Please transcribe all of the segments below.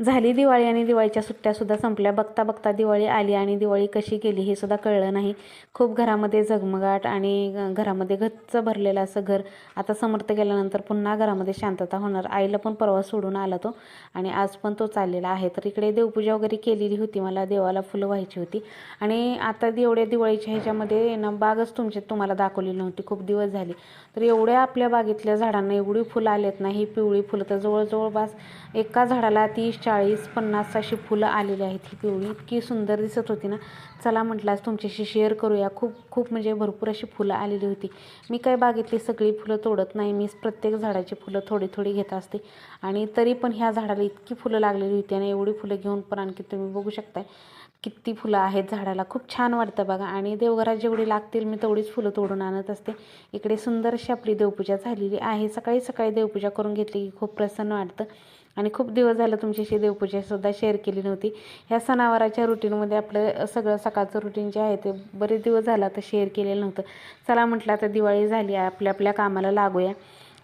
झाली दिवाळी आणि दिवाळीच्या सुट्ट्यासुद्धा संपल्या. बघता बघता दिवाळी आली आणि दिवाळी कशी गेली हे सुद्धा कळलं नाही. खूप घरामध्ये झगमगाट आणि घरामध्ये गच्च भरलेलं असं घर आता समर्थ गेल्यानंतर पुन्हा घरामध्ये शांतता होणार. आईला पण परवा सोडून आला तो आणि आज पण तो चाललेला आहे. तर इकडे देवपूजा वगैरे केलेली होती. मला देवाला फुलं व्हायची होती. आणि आता एवढ्या दिवाळीच्या ह्याच्यामध्ये ना बागच तुमच्या तुम्हाला दाखवली नव्हती. खूप दिवस झाले. तर एवढ्या आपल्या बागेतल्या झाडांना एवढी फुलं आलेत ना ही पिवळी फुलं. तर जवळजवळ बास एका झाडाला तीस चाळीस पन्नास अशी फुलं आलेली आहेत ही पिवळी. इतकी सुंदर दिसत होती ना. चला म्हटलं आज तुमच्याशी शेअर करूया. खूप खूप म्हणजे भरपूर अशी फुलं आलेली होती. मी काय बागेतली सगळी फुलं तोडत नाही. मी प्रत्येक झाडाची फुलं थोडी थोडी घेत असते. आणि तरी पण ह्या झाडाला इतकी फुलं लागलेली होती आणि एवढी फुलं घेऊन पण आणखी तुम्ही बघू शकताय. किती फुलं आहेत झाडाला. खूप छान वाटतं बघा. आणि देवघरात जेवढी लागतील मी तेवढीच फुलं तोडून आणत असते. इकडे सुंदर अशी आपली देवपूजा झालेली आहे. सकाळी सकाळी देवपूजा करून घेतली की खूप प्रसन्न वाटतं. आणि खूप दिवस झालं तुमच्याशी देवपूजासुद्धा शेअर केली नव्हती. ह्या सणावाराच्या रुटीनमध्ये आपलं सगळं सकाळचं रुटीन जे आहे ते बरेच दिवस झालं आता शेअर केलेलं नव्हतं. चला म्हटलं आता दिवाळी झाली आपल्या आपल्या कामाला लागूया.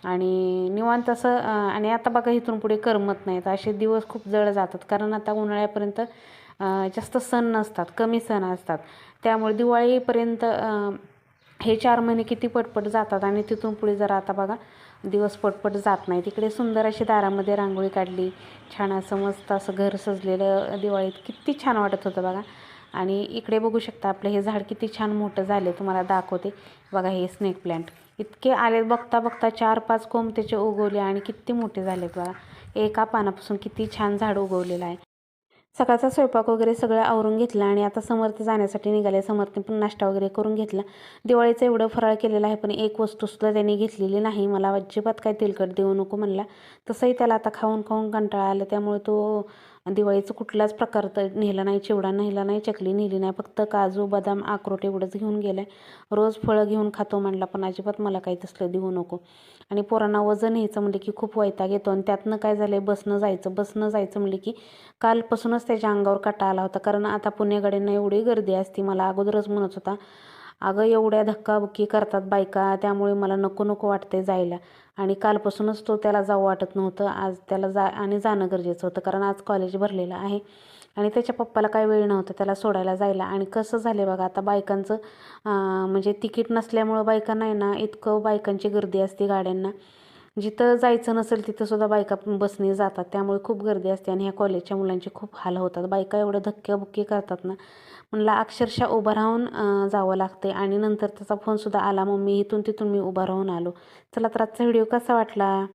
आणि निवांत असं आणि आता बघा इथून पुढे करमत नाहीत. असे दिवस खूप जळ जातात. कारण आता उन्हाळ्यापर्यंत जास्त सण नसतात. कमी सण असतात. त्यामुळे दिवाळीपर्यंत हे चार महिने किती पटपट जातात आणि तिथून पुढे जर आता बघा दिवस पटपट जात नाही. तिकडे सुंदर अशी दारामध्ये रांगोळी काढली. छान असं मस्त असं घर सजलेलं दिवाळीत. किती छान वाटत होतं बघा. आणि इकडे बघू शकता आपलं हे झाड किती छान मोठं झालं तुम्हाला दाखवते. बघा हे स्नेक प्लांट इतके आले बघता बघता चार पाच कोंब त्याचे उगवले आणि किती मोठे झालेत बघा. एका पानापासून किती छान झाड उगवलेलं आहे. सकाळचा स्वयंपाक वगैरे सगळं आवरून घेतलं आणि आता समर्थ जाण्यासाठी निघाले. समर्थने पण नाश्ता वगैरे करून घेतला. दिवाळीचं एवढं फराळ केलेलं आहे पण एक वस्तूसुद्धा त्यांनी घेतलेली नाही. मला अजिबात काय तेलकट देऊ नको म्हणला. तसंही त्याला आता खाऊन खाऊन कंटाळा आला. त्यामुळे तो दिवाळीचं कुठलाच प्रकार तर नेला नाही चिवडा नेला नाही चकली नेली नाही फक्त काजू बदाम अक्रोट एवढंच घेऊन गेलं आहे रोज फळं घेऊन खातो म्हणला पण अजिबात मला काही तसलं देऊ नको. आणि पोरांना वजन न्यायचं म्हणलं की खूप वैताग येतो आणि त्यातनं काय झालं आहे बसनं जायचं बसनं जायचं म्हणलं की कालपासूनच त्याच्या अंगावर काटा आला होता. कारण आता पुणेगाड्यांना एवढी गर्दी असती मला अगोदरच म्हणत होता अगं एवढ्या धक्काबुक्की करतात बायका त्यामुळे मला नको नको वाटते जायला. आणि कालपासूनच तो त्याला जाऊ वाटत नव्हतं. आज त्याला जा आणि जाणं गरजेचं होतं कारण आज कॉलेज भरलेलं आहे. आणि त्याच्या पप्पाला काय वेळ नव्हता त्याला सोडायला जायला. आणि कसं झालं बघा आता बायकांचं म्हणजे तिकीट नसल्यामुळं बायकांना आहे ना इतकं बायकांची गर्दी असते गाड्यांना. जिथं जायचं नसेल तिथं सुद्धा बायका बसने जातात. त्यामुळे खूप गर्दी असते आणि ह्या कॉलेजच्या मुलांचे खूप हाल होतात. बायका एवढं धक्क्याबुक्की करतात ना. म्हणला अक्षरशः उभं राहून जावं लागते आणि नंतर त्याचा फोनसुद्धा आला मग मी इथून तिथून मी उभा राहून आलो. चला तर आजचा व्हिडिओ कसा वाटला?